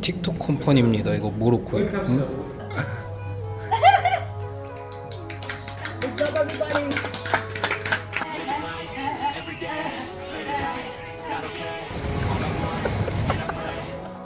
틱톡 컴퍼니입니다. 이거 모로코. 응? Good job, everybody.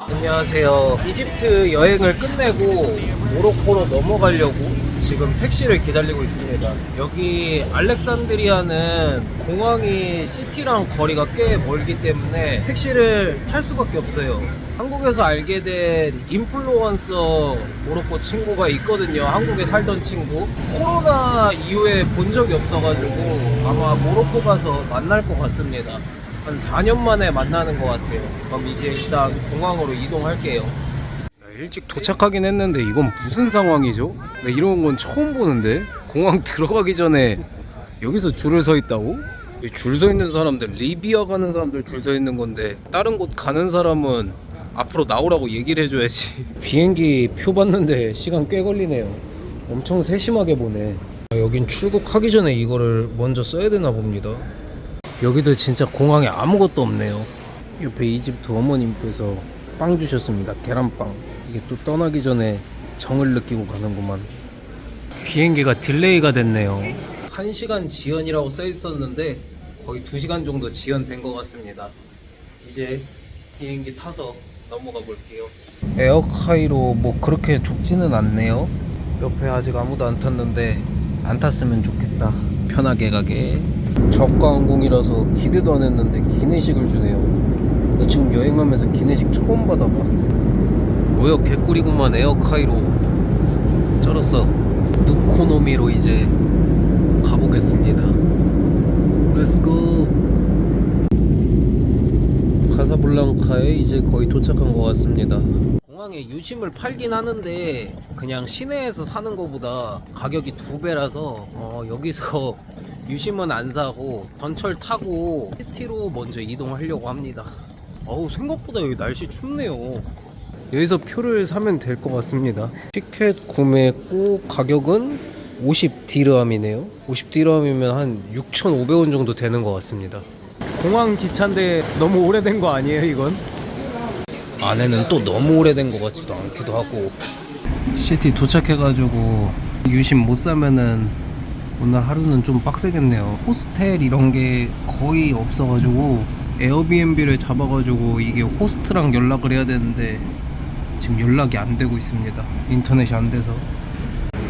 안녕하세요. 이집트 여행을 끝내고 모로코로 넘어가려고 지금 택시를 기다리고 있습니다. 여기 알렉산드리아는 공항이 시티랑 거리가 꽤 멀기 때문에 택시를 탈 수밖에 없어요. 한국에서 알게 된 인플루언서 모로코 친구가 있거든요. 한국에 살던 친구. 코로나 이후에 본 적이 없어가지고 아마 모로코 가서 만날 것 같습니다. 한 4년 만에 만나는 것 같아요. 그럼 이제 일단 공항으로 이동할게요. 일찍 도착하긴 했는데 이건 무슨 상황이죠? 나 이런 건 처음 보는데 공항 들어가기 전에 여기서 줄을 서 있다고? 줄 서 있는 사람들 리비아 가는 사람들 줄 서 있는 건데 다른 곳 가는 사람은 앞으로 나오라고 얘기를 해줘야지 비행기 표 봤는데 시간 꽤 걸리네요 엄청 세심하게 보네 아, 여긴 출국하기 전에 이거를 먼저 써야 되나 봅니다 여기도 진짜 공항에 아무것도 없네요. 옆에 이집트 어머님께서 빵 주셨습니다. 계란빵. 이게 또 떠나기 전에 정을 느끼고 가는구만. 비행기가 딜레이가 됐네요. 1시간 지연이라고 써 있었는데 거의 2시간 정도 지연된 것 같습니다. 이제 비행기 타서 넘어가 볼게요. 에어카이로 뭐 그렇게 좁지는 않네요. 옆에 아직 아무도 안 탔는데 안 탔으면 좋겠다. 편하게 가게. 저가 항공이라서 기대도 안 했는데 기내식을 주네요. 나 지금 여행하면서 기내식 처음 받아봐. 뭐야 개꿀이구만 에어카이로 쩔었어. 누코노미로 이제 가보겠습니다. 렛츠고. 카사블랑카에 이제 거의 도착한 것 같습니다. 공항에 유심을 팔긴 하는데 그냥 시내에서 사는 것보다 가격이 두 배라서 어, 여기서 유심은 안 사고 전철 타고 시티로 먼저 이동하려고 합니다. 어우 생각보다 여기 날씨 춥네요. 여기서 표를 사면 될 것 같습니다. 티켓 구매했고 가격은 50 디르함이네요. 50 디르함이면 한 6,500원 정도 되는 것 같습니다. 공항 기차인데 너무 오래된 거 아니에요 이건? 안에는 또 너무 오래된 것 같지도 않기도 하고. 시티 도착해가지고 유심 못 사면은 오늘 하루는 좀 빡세겠네요. 호스텔 이런 게 거의 없어가지고 에어비앤비를 잡아가지고 이게 호스트랑 연락을 해야 되는데 지금 연락이 안 되고 있습니다. 인터넷이 안 돼서.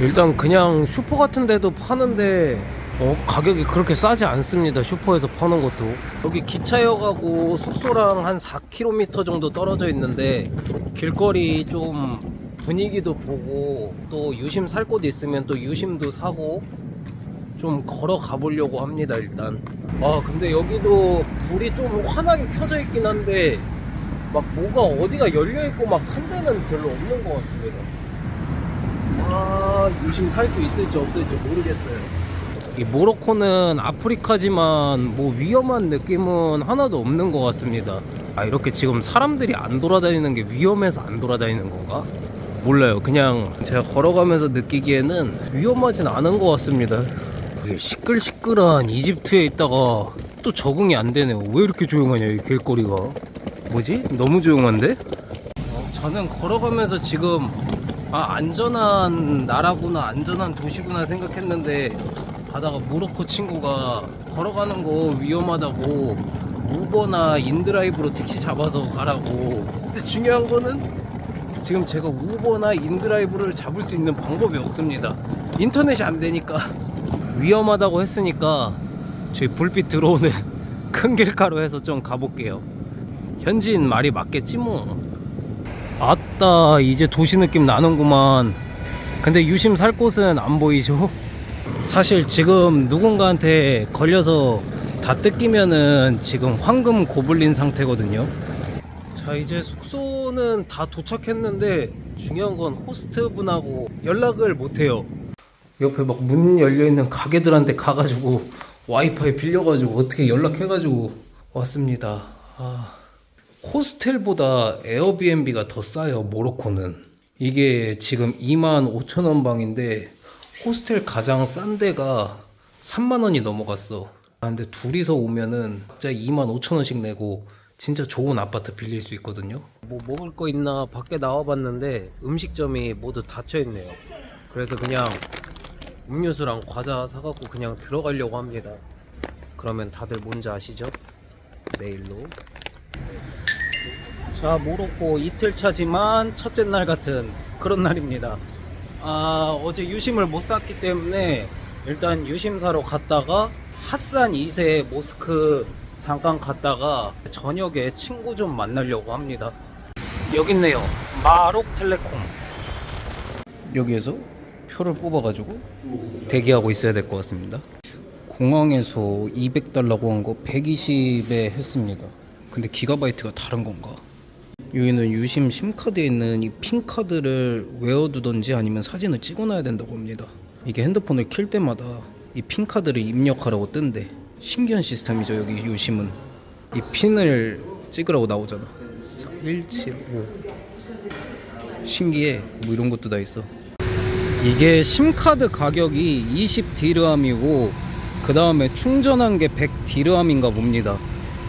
일단 그냥 슈퍼 같은 데도 파는데 어, 가격이 그렇게 싸지 않습니다. 슈퍼에서 파는 것도. 여기 기차역하고 숙소랑 한 4km 정도 떨어져 있는데 길거리 좀 분위기도 보고 또 유심 살 곳 있으면 또 유심도 사고 좀 걸어 가 보려고 합니다. 일단. 아 근데 여기도 불이 좀 환하게 켜져 있긴 한데 막 뭐가 어디가 열려 있고 막한 데는 별로 없는 것 같습니다. 아 유심 살 수 있을지 없을지 모르겠어요. 이 모로코는 아프리카지만 뭐 위험한 느낌은 하나도 없는 것 같습니다. 아 이렇게 지금 사람들이 안 돌아다니는 게 위험해서 안 돌아다니는 건가? 몰라요. 그냥 제가 걸어가면서 느끼기에는 위험하진 않은 것 같습니다. 시끌시끌한 이집트에 있다가 또 적응이 안 되네요. 왜 이렇게 조용하냐 이 길거리가? 뭐지? 너무 조용한데? 어, 저는 걸어가면서 지금 아 안전한 나라구나 안전한 도시구나 생각했는데 가다가 모로코 친구가 걸어가는 거 위험하다고 우버나 인드라이브로 택시 잡아서 가라고. 근데 중요한 거는 지금 제가 우버나 인드라이브를 잡을 수 있는 방법이 없습니다. 인터넷이 안 되니까. 위험하다고 했으니까 저희 불빛 들어오는 큰 길가로 해서 좀 가볼게요. 현지인 말이 맞겠지 뭐. 아따 이제 도시 느낌 나는구만. 근데 유심 살 곳은 안 보이죠? 사실 지금 누군가한테 걸려서 다 뜯기면은 지금 황금 고블린 상태거든요. 자 이제 숙소는 다 도착했는데 중요한 건 호스트 분하고 연락을 못해요. 옆에 막 문 열려 있는 가게들한테 가가지고 와이파이 빌려가지고 어떻게 연락해가지고 왔습니다. 아... 호스텔보다 에어비앤비가 더 싸요 모로코는. 이게 지금 2만 5천 원 방인데 호스텔 가장 싼 데가 3만 원이 넘어갔어 아, 근데 둘이서 오면은 진짜 2만 5천 원씩 내고 진짜 좋은 아파트 빌릴 수 있거든요. 뭐 먹을 거 있나 밖에 나와봤는데 음식점이 모두 닫혀 있네요. 그래서 그냥 음료수랑 과자 사갖고 그냥 들어가려고 합니다. 그러면 다들 뭔지 아시죠? 내일로. 자, 모로코 이틀 차지만 첫째 날 같은 그런 날입니다. 아, 어제 유심을 못 샀기 때문에 일단 유심 사러 갔다가 핫산 2세 모스크 잠깐 갔다가 저녁에 친구 좀 만나려고 합니다. 여기 있네요. 마록 텔레콤. 여기에서 표를 뽑아가지고 대기하고 있어야 될 것 같습니다. 공항에서 200달러고 한 거 120에 했습니다. 근데 기가바이트가 다른 건가? 여기는 유심 심카드에 있는 이 핀카드를 외워두던지 아니면 사진을 찍어놔야 된다고 합니다. 이게 핸드폰을 킬 때마다 이 핀카드를 입력하라고 뜬대. 신기한 시스템이죠 여기 유심은. 이 핀을 찍으라고 나오잖아. 175 신기해. 뭐 이런 것도 다 있어. 이게 심카드 가격이 20 디르함이고 그 다음에 충전한 게 100 디르함인가 봅니다.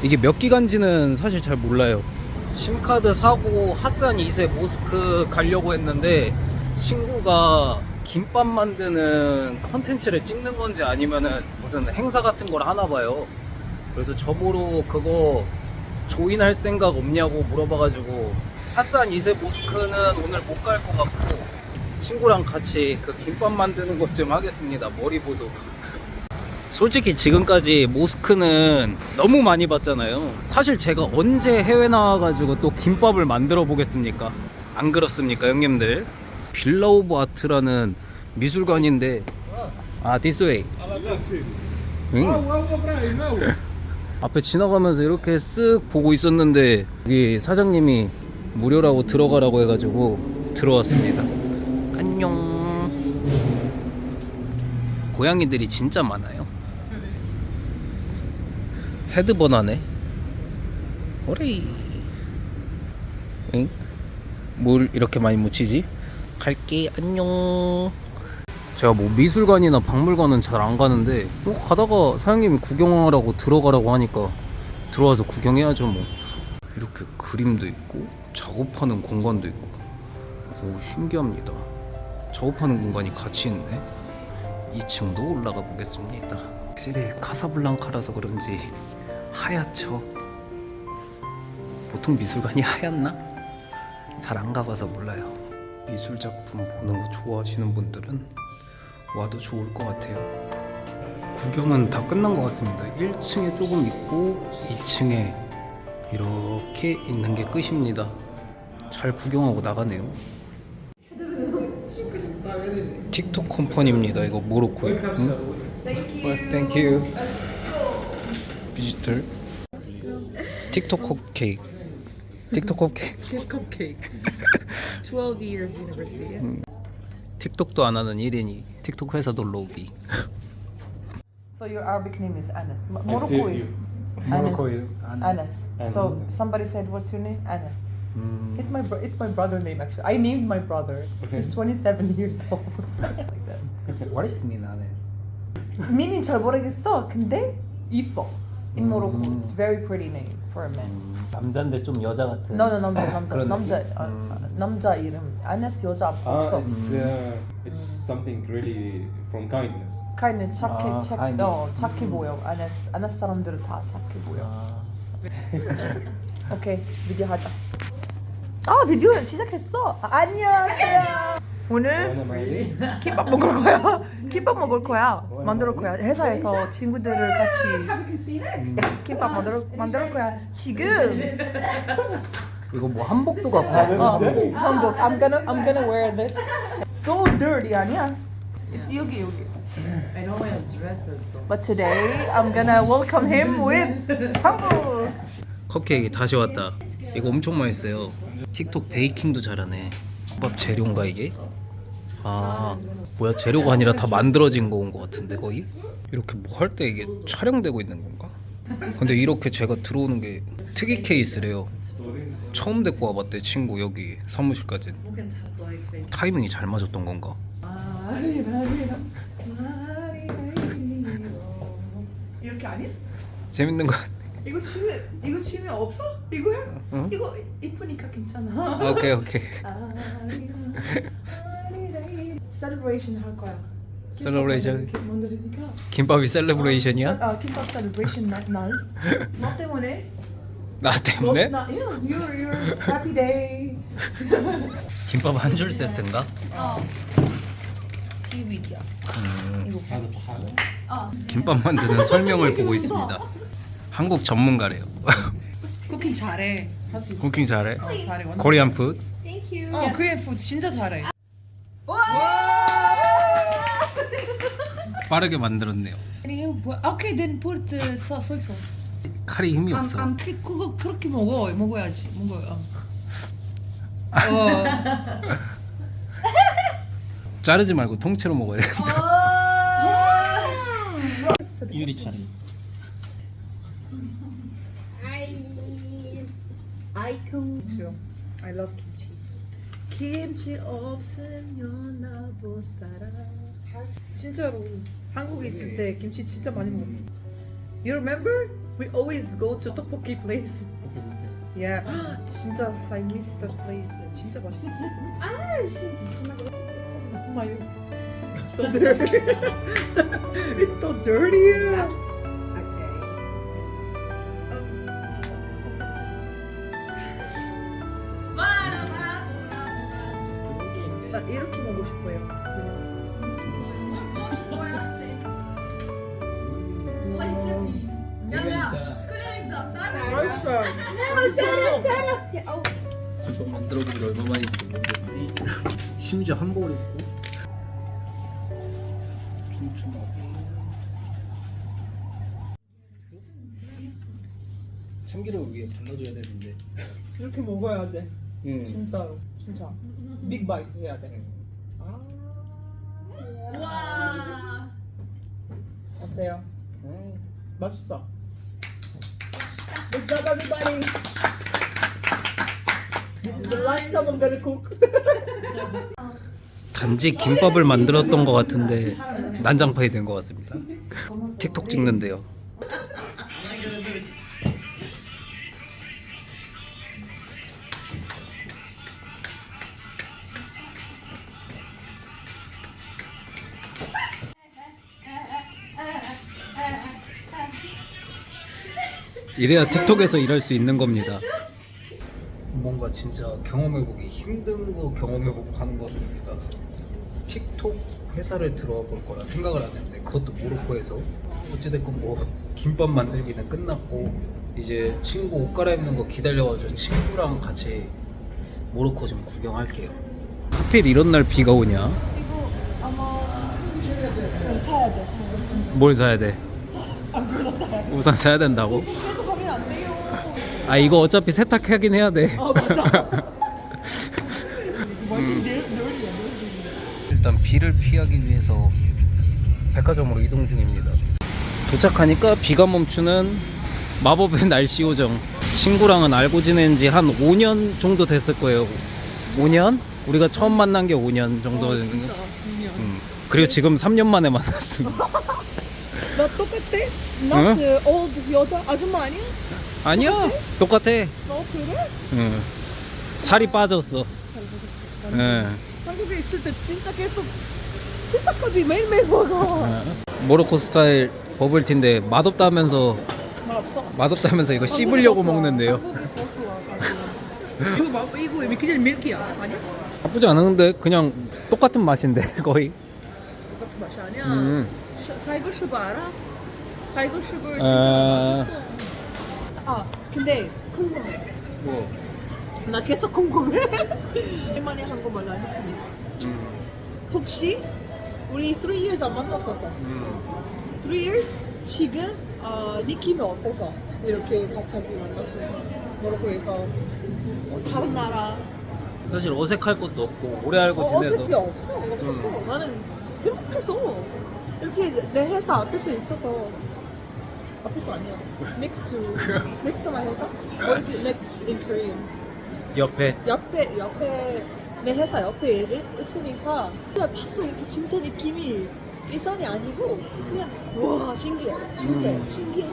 이게 몇 기간지는 사실 잘 몰라요. 심카드 사고 핫산 2세 모스크 가려고 했는데 친구가 김밥 만드는 컨텐츠를 찍는 건지 아니면은 무슨 행사 같은 걸 하나 봐요. 그래서 저보러 그거 조인할 생각 없냐고 물어봐가지고 핫산 2세 모스크는 오늘 못 갈 것 같고 친구랑 같이 그 김밥 만드는 것 좀 하겠습니다. 머리 보소. 솔직히 지금까지 모스크는 너무 많이 봤잖아요. 사실 제가 언제 해외 나와가지고 또 김밥을 만들어 보겠습니까? 안 그렇습니까, 형님들? 빌라 오브 아트라는 미술관인데, 아, way. 응? 앞에 지나가면서 이렇게 쓱 보고 있었는데, 여기 사장님이 무료라고 들어가라고 해가지고 들어왔습니다. 안녕. 고양이들이 진짜 많아요. 헤드번하네. 오레이. 응? 뭘 이렇게 많이 묻히지? 갈게 안녕. 제가 뭐 미술관이나 박물관은 잘 안 가는데 뭐 가다가 사장님이 구경하라고 들어가라고 하니까 들어와서 구경해야죠 뭐. 이렇게 그림도 있고 작업하는 공간도 있고. 오 신기합니다. 작업하는 공간이 같이 있네. 2층도 올라가 보겠습니다. 확실히 카사블랑카라서 그런지 하얗죠. 보통 미술관이 하얗나? 잘 안 가봐서 몰라요. 미술 작품 보는 거 좋아하시는 분들은 와도 좋을 것 같아요. 구경은 다 끝난 것 같습니다. 1층에 조금 있고 2층에 이렇게 있는 게 끝입니다. 잘 구경하고 나가네요. 틱톡 컴퍼니입니다. 이거 모로코에. 응? Thank you. 디지털. 틱톡 컵케이크. 틱톡 컵케이크. cupcake. 12 years university. 음. 틱톡도 안 하는 1인이 틱톡 회사도 로비. So your Arabic name is Anas. M- I saved Morocco. you. 모로코에 Anas. So somebody said, "What's your name?" Anas. It's my bro- it's my brother name actually. I named my brother. He's 27 years old. like that. What is mean honest? meaning 잘 모르겠어. 근데 이뻐. In Morocco, it's very pretty name for a man. 남자인데 좀 여자 같은. No, no, 남자, 남자, 그런 남자? 아, 아, 남자 이름. Anas 여자 Ah, 없어. it's uh, it's something really from kindness. 카이는 착해, 아, 착, kindness. 어, 착해 보여. 아나스, 아나스 사람들은 다 착해 보여. 아, 오케이, 비디오 하자. 아, 비디오 시작했어. 아, 안녕하세요. 오늘 김밥 먹을 거야. 김밥 먹을 거야. 만들 거야. 회사에서 친구들을 같이 김밥 만들 만들 거야. 지금. 이거 뭐 한복도 갖고 왔어. 어, 한복. I'm gonna I'm gonna wear this. So dirty 아니야? 여기 여기. But today I'm gonna welcome him with 한국. 컵케이크 다시 왔다. 이거 엄청 맛있어요. 틱톡 베이킹도 잘하네. 밥 재료인가 이게? 아 뭐야 재료가 아니라 다 만들어진 거온 것 같은데 거의? 이렇게 뭐 할 때 이게 촬영되고 있는 건가? 근데 이렇게 제가 들어오는 게 특이 케이스래요. 처음 데리고 와봤대 친구 여기 사무실까지. 타이밍이 잘 맞았던 건가? 이렇게 아니? 재밌는 거. 이거 치매 이거 치매 없어? 이거야? 응? 이거 이쁘니까 괜찮아. 오케이 오케이. 셀러브레이션 할 거야. Celebration. 김밥 만들니까. 김밥이 셀레브레이션이야? 아 김밥 셀러브레이션 날. 날. 너 때문에? 나 너, 때문에? 나, yeah, you're, you're happy day. 김밥 한 줄 세트인가? 시위드야. 이거 김밥 만드는 설명을 보고 있습니다. 한국 전문가래요. 쿠킹 잘해. 쿠킹 잘해. 어, 잘해. 코리안 푸드. 어, 코리안 푸드 진짜 잘해. 빠르게 만들었네요. Okay, then put uh, so- soy sauce. 칼이 힘이 안, 없어. 안, 그, 그거 그렇게 먹어. 먹어야지. 먹어요. 어. 어. 자르지 말고 통째로 먹어야 돼. 유리 차례. 김치요. I love 김치. 김치 없으면 나못 살아. 진짜로 한국에 있을 때 김치 진짜 많이 먹었어. You remember? We always go to tteokbokki place. Yeah. 진짜 I miss that place. 진짜 맛있어. 아, 정말. 또 dirty. 또 dirty. 참기름 위에 발라줘야 되는데 이렇게 먹어야 돼. 응. 진짜로. 진짜. 빅 바이트 해야 돼. 아. 어때요? 맛있어. Good job, everybody. This is the last time I'm gonna cook. 단지 김밥을 만들었던 것 같은데 난장판이 된 것 같습니다 틱톡 찍는데요 이래야 틱톡에서 일할 수 있는 겁니다 뭔가 진짜 경험해보기 힘든 거 경험해보고 가는 것 같습니다. 틱톡 회사를 들어와 볼 거라 생각을 안 했는데 그것도 모로코에서 어찌됐건 뭐 김밥 만들기는 끝났고 이제 친구 옷 갈아입는 거 기다려가지고 친구랑 같이 모로코 좀 구경할게요. 하필 이런 날 비가 오냐? 사야 돼. 뭘 사야 돼? 우산 사야 된다고? 아 이거 어차피 세탁하긴 해야 돼. 일단 비를 피하기 위해서 백화점으로 이동 중입니다. 도착하니까 비가 멈추는 마법의 날씨 요정. 친구랑은 알고 지낸 지 한 5년 정도 됐을 거예요. 5년? 우리가 처음 만난 게 5년 정도 되는 거. 음. 그리고 지금 3년 만에 만났습니다. 나 똑같아? 응? 나그 old 여자 아줌마 아니야? 아니야, 똑같아. 너 그래? 응. 살이 빠졌어. 응. 한국에 있을 때 진짜 계속 식탁까지 매일매일 먹어. 모로코 스타일 버블티인데 맛없다면서 말 없어. 맛없다면서 이거 씹으려고 먹는데요. 이거 막 이거 미키젤 밀키야 아니야? 나쁘지 않은데 그냥 똑같은 맛인데 거의. 똑같은 맛이 아니야. 음. 슈, 타이거 슈거 알아? 타이거 슈거 진짜 아. 맛있어. 아 근데 궁금해. 뭐? 나 계속 궁금해. 오랜만에 한국말 안 했으니까. 혹시 우리 3 years 안 만났었어. 3 years 지금 어, 느낌이 어때서 이렇게 갑자기 만났어서 모로코에서 어, 다른 나라 사실 어색할 것도 없고 오래 알고 어, 지내서 어색해 없어 없었어 나는 행복했어 이렇게 내 회사 앞에서 있어서 앞에서 아니야. Next to next to my 회사? What is it? Next in Korean. 옆에. 옆에 옆에 내 회사 옆에 있, 있으니까 그냥 봤어. 이렇게 진짜 느낌이 일선이 아니고 그냥 와 신기해. 신기해. 음. 신기해.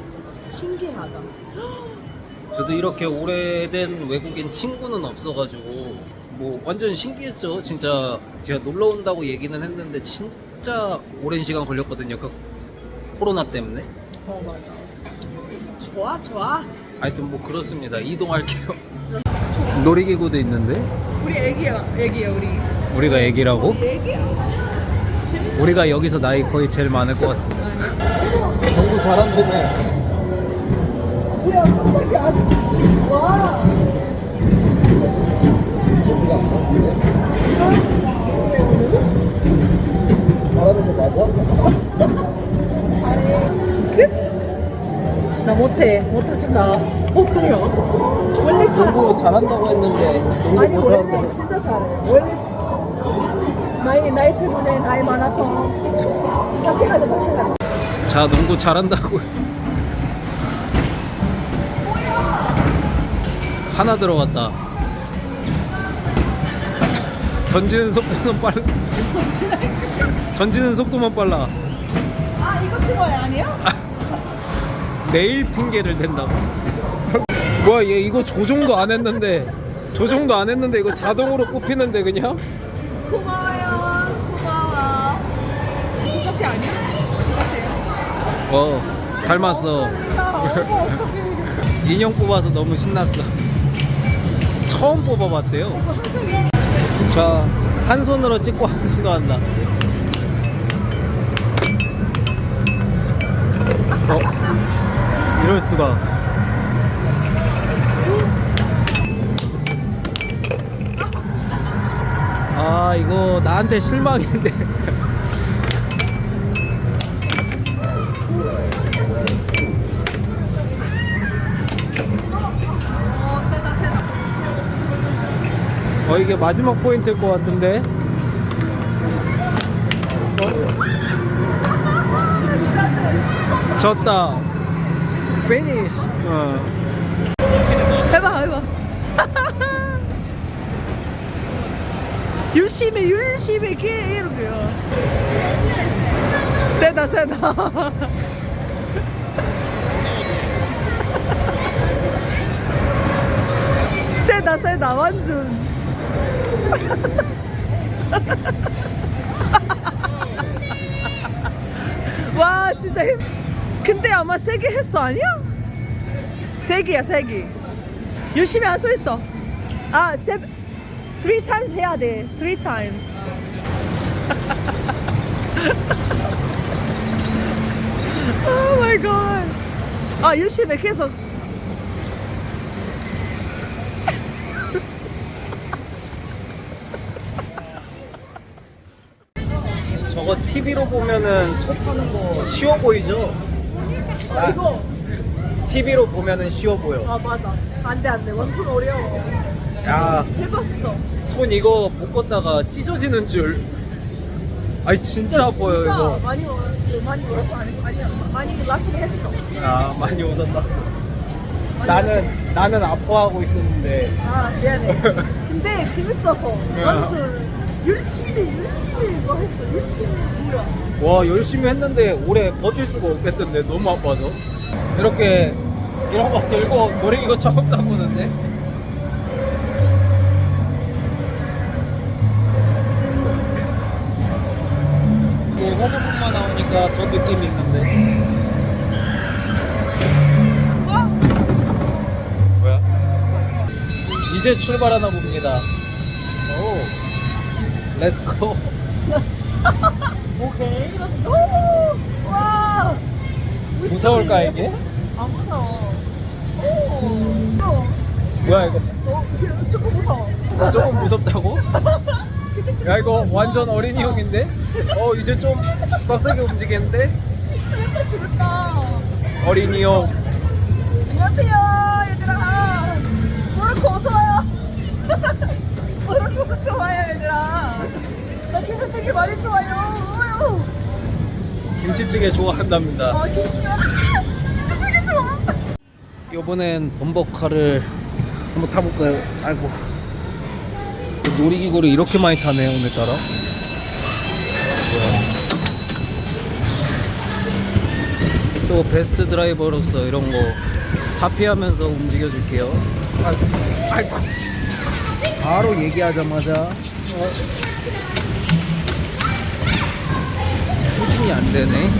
신기하다. 저도 이렇게 오래된 외국인 친구는 없어가지고 뭐 완전 신기했죠. 진짜 제가 놀러 온다고 얘기는 했는데 진짜 오랜 시간 걸렸거든요. 그 코로나 때문에. 어 맞아. 좋아 좋아. 하여튼 뭐 그렇습니다. 이동할게요. 놀이기구도 있는데 우리 애기야 애기야 우리. 우리가 애기라고? 애기야. 우리가 여기서 나이 거의 제일 많을 것 같은데. 정부 잘한다며. 뭐야 깜짝이야. 와. 잘하는 거 맞아? 끝. 나 못해 못하잖아. 못해요. 원래 잘. 농구 잘한다고 했는데 농구 아니 원래 못하고. 진짜 잘해. 원래 진 나이 나이 때문에 나이 많아서 다시 하자 다시 하자. 자 농구 잘한다고. 하나 들어갔다. 던지는 속도는 빨라. 던지는 속도만 빨라. 아 이거 그거야 아니야? 내일 핑계를 댄다고. 뭐야 얘 이거 조종도 안 했는데 조종도 안 했는데 이거 자동으로 꼽히는데 그냥? 고마워요 고마워. 똑같아 아니야? 똑같아요. 어 닮았어. 인형 뽑아서 너무 신났어. 처음 뽑아봤대요. 자, 한 손으로 찍고 한 손으로 한다. 어? 이럴 수가. 아, 이거 나한테 실망인데. 어, 이게 마지막 포인트일 것 같은데. 어? 졌다. 피니쉬. 어. 해봐 해봐. 열심히 열심히 게 이러고요. 세다 세다. 세다 세다 완전. 와 진짜 힘. 근데 아마 세게 했어 아니야? 세 개야 세 개. 열심히 안써 있어. 아, 세, three times 해야 돼. three times. oh my. 아, 열심히 계속. TV로 보면은 소 파는 거 쉬워 보이죠? 아, 이거. TV로 보면은 쉬워 보여. 아, 맞아. 안 돼, 안 돼. 완전 어려워. 야, 해봤어. 손 이거 못 걷다가 찢어지는 줄. 아니 진짜 아파요 진짜 이거. 많이. 많이 멀었어. 아니, 아니야. 많이 라스트 했어. 아 많이 웃었다. 나는 나는 아파하고 있었는데. 아, 미안해. 근데 재밌어서. 완전 열심히, 열심히 이거 했어. 열심히. 뭐야. 와 열심히 했는데 오래 버틸 수가 없겠던데 너무 아파서. 이렇게 이런 거 들고 놀이기구 처음 타보는데. 이게 화장품만 나오니까 더 느낌이 있는데. 뭐야? 이제 출발하나 봅니다. 오, 렛츠고. 오케이. 오! 와! 무서울까 이게? 안 무서워. 오! 무서워. 뭐야 이거? 어, 이게 조금 무서워. 조금 무섭다고? 야 이거 완전 어린이용인데? 어 이제 좀 빡세게 움직이는데? 재밌다, 재밌다. 어린이용 안녕하세요, 얘들아. 어서 와요. 모로코 어서 와요, 얘들아. 나 김치찌개 많이 좋아요. 우유. 김치찌개 좋아한답니다 어, 김치 김치찌개 좋아. 이번엔 범벅카를 한번 타볼까요? 아이고 놀이기구를 이렇게 많이 타네 오늘따라 뭐야 또 베스트 드라이버로서 이런 거다 피하면서 움직여 줄게요. 아이고, 아이고. 바로 얘기하자마자 어. 후진이 안 되네.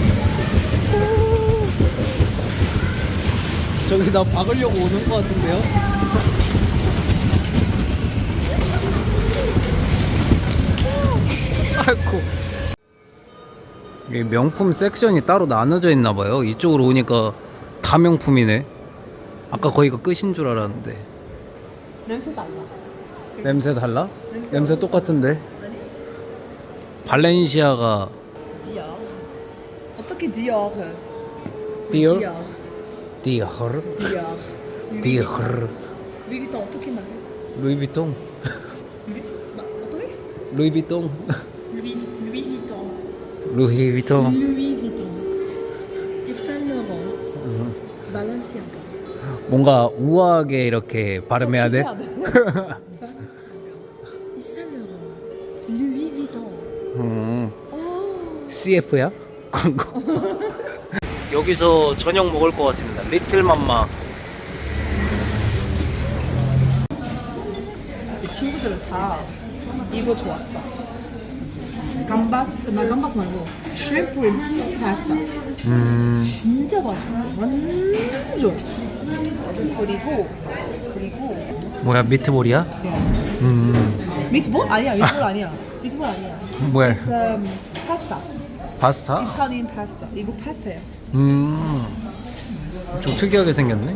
저기 나 박으려고 오는 것 같은데요? 아이고. 이 명품 섹션이 따로 나눠져 있나 봐요. 이쪽으로 오니까 다 명품이네. 아까 거기가 끝인 줄 알았는데. 냄새 달라. 냄새 달라? 냄새 똑같은데. 발렌시아가 디or. 어떻게? 디어? 디or. 디어르? 디or. 디어르. 루이비통 어떻게 말해? 루이비통. 어떻게? 루이비통. 루이 루이비통. 루이비통. 루이비통. 입산 로런. 발렌시아가. 뭔가 우아하게 이렇게 발음해야 돼. CF야? 광고. 여기서 저녁 먹을 것 같습니다. 리틀 맘마. 이 친구들은 다 이거 좋았다. 감바스 나 감바스 말고 슈림프 파스타 음. 진짜 맛있어. 완전. 그리고 그리고 뭐야 미트볼이야? 음. 미트볼 아니야 미트볼 아니야 미트볼 아니야. 뭐야? 음, 파스타 파스타? 이탈리안 파스타 이거 파스타야. 음. 좀 특이하게 생겼네.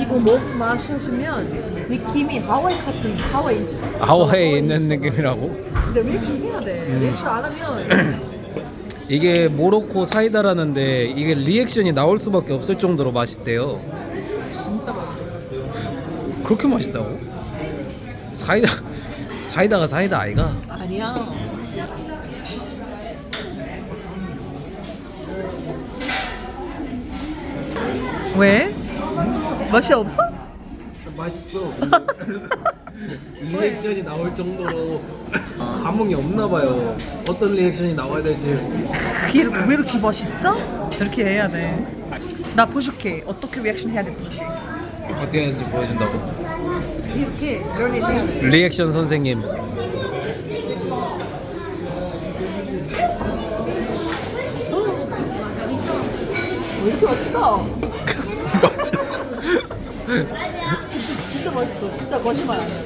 이거 먹 마시면 느낌이 하와이 같은 하와이 있어. 하와이에 있는 느낌이라고? 근데 리액션 해야 돼. 리액션 안 하면 이게 모로코 사이다라는데 이게 리액션이 나올 수밖에 없을 정도로 맛있대요. 진짜 맛있어. 그렇게 맛있다고? 사이다 사이다가 사이다 아이가? 아니야. 왜? 맛이 없어? 맛있어. 리액션이 나올 정도로 감흥이 없나 봐요. 어떤 리액션이 나와야 될지. 그게 왜 이렇게 맛있어? 이렇게 해야 돼. 나 보여줄게. 어떻게 리액션 해야 돼 보여줄게. 어떻게 하는지 보여준다고. 이렇게 해야 돼. 리액션 선생님. 왜 이렇게 맛있어? 맞아. 진짜 맛있어. 진짜 거짓말 아니야.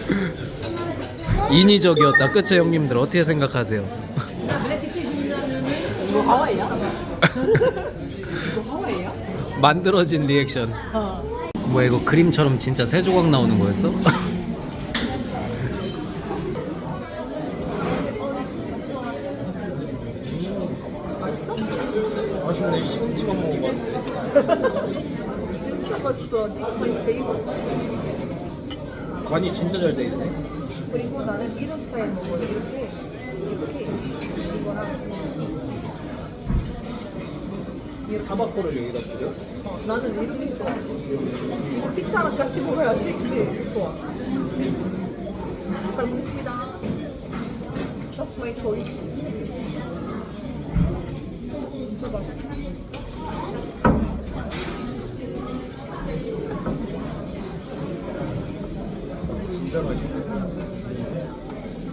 인위적이었다. 그쵸 형님들 어떻게 생각하세요? 이거 하와이야? 이거 하와이야? 만들어진 리액션. 어. 뭐야 이거 그림처럼 진짜 세 조각 나오는 거였어? 맛있네 시금치만 먹어봐 진짜 맛있어. It's my favorite. 간이 진짜 잘 돼 있네 그리고 나는 이런 스타일 먹어요. 이렇게 이렇게 이거랑 같이. 타바코를 여기다? 어, 나는 이렇게 좋아. 피자랑 같이 먹어야지. 근데 좋아. 잘 먹겠습니다. That's my choice. 진짜 맛있어.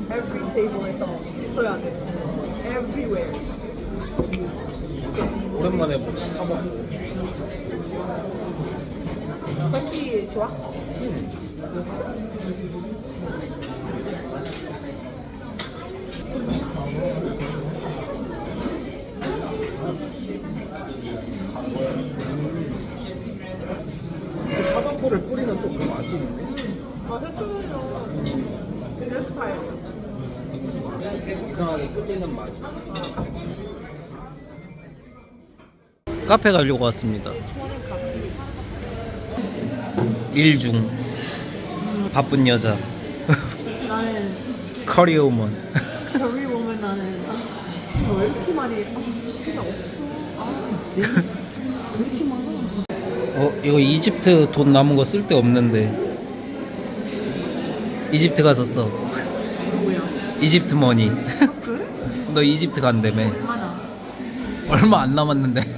Every table에서 있어야 돼. Everywhere. 오랜만에 보네 타바코 스파이시 좋아? 타바코를 뿌리는 또 그 맛이 있네 아, 해초는 내 스타일이야. 이상하게 끝내는 맛이 카페 가려고 왔습니다. 일중 바쁜 여자 나는 커리어우먼 결이 보면 나는 아, 씨, 왜 이렇게 많이 아, 시간이 없어. 아, 왜 이렇게 많아? 어 이거 이집트 돈 남은 거 쓸데 없는데 이집트 가서 써 뭐야? 이집트 머니 그래? 너 이집트 간다며 얼마나? 얼마 안 남았는데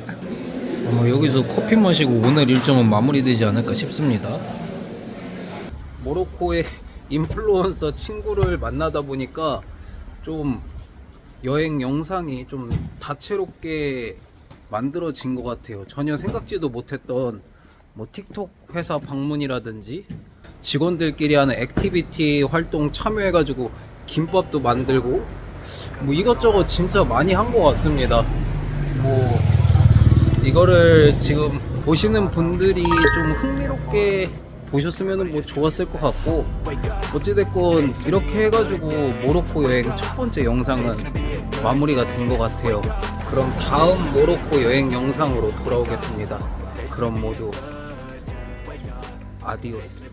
아마 여기서 커피 마시고 오늘 일정은 마무리되지 않을까 싶습니다. 모로코의 인플루언서 친구를 만나다 보니까 좀 여행 영상이 좀 다채롭게 만들어진 것 같아요. 전혀 생각지도 못했던 뭐 틱톡 회사 방문이라든지 직원들끼리 하는 액티비티 활동 참여해가지고 김밥도 만들고 뭐 이것저것 진짜 많이 한 것 같습니다. 뭐 이거를 지금 보시는 분들이 좀 흥미롭게 보셨으면 뭐 좋았을 것 같고 어찌됐건 이렇게 해가지고 모로코 여행 첫 번째 영상은 마무리가 된 것 같아요. 그럼 다음 모로코 여행 영상으로 돌아오겠습니다. 그럼 모두 아디오스